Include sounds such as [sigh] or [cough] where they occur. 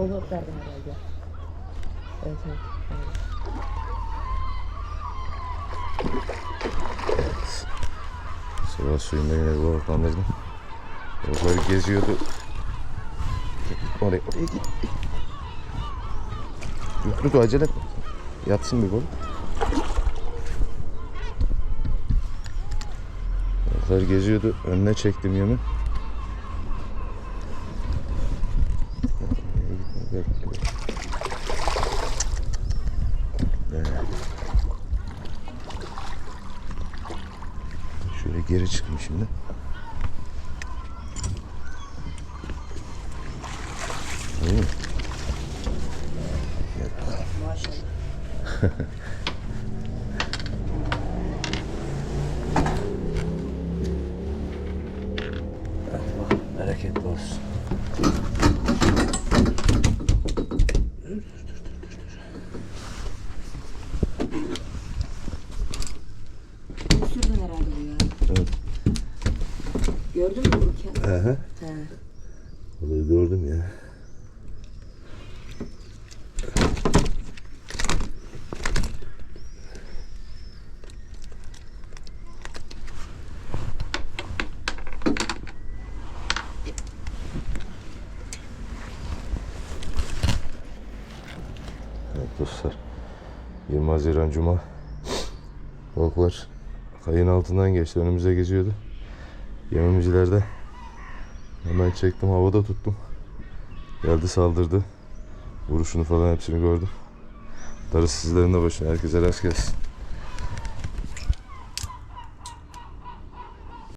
Overlock verdim herhalde. Evet evet. evet. Sabah suyunda yine bir balıklandırdım. Balıkları geziyordu. Oraya, oraya git. Dur acele etme. Yatsın bir balık. Balıklar geziyordu. Önüne çektim yemi. Gel. Şöyle geri çıkayım şimdi. İyi mi? [laughs] Maşallah. Bereketli olsun. Sürdün herhalde bu ya. Evet. Gördün mü vururken? Hı hı. Olayı gördüm ya. Evet dostlar. 20 Haziran Cuma. Balıklar kayın altından geçti. Önümüze geziyordu. Yememizilerde Hemen çektim havada tuttum. Geldi saldırdı. Vuruşunu falan hepsini gördüm. Darısı sizlerin de başına. Herkese rast gelsin.